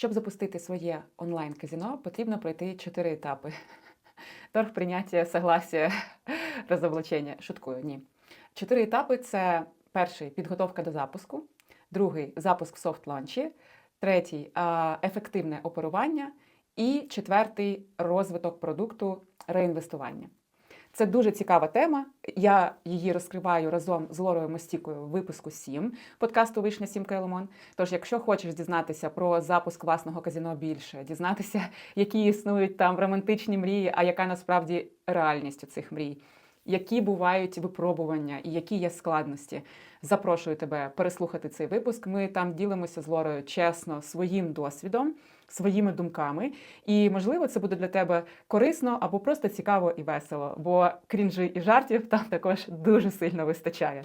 Щоб запустити своє онлайн-казино, потрібно пройти чотири етапи: торг, прийняття, согласія, розоблачення. Шуткую, ні. Чотири етапи це перший підготовка до запуску, другий запуск в софт-ланчі, третій ефективне оперування, і четвертий розвиток продукту реінвестування. Це дуже цікава тема. Я її розкриваю разом з Лорою Мостікою в випуску 7 подкасту Вишня 7 Лимон. Тож, якщо хочеш дізнатися про запуск власного казино більше, дізнатися, які існують там романтичні мрії, а яка насправді реальність у цих мрій, які бувають випробування і які є складності. Запрошую тебе переслухати цей випуск. Ми там ділимося з Лорою чесно своїм досвідом, своїми думками. І можливо, це буде для тебе корисно або просто цікаво і весело, бо крінжі і жартів там також дуже сильно вистачає.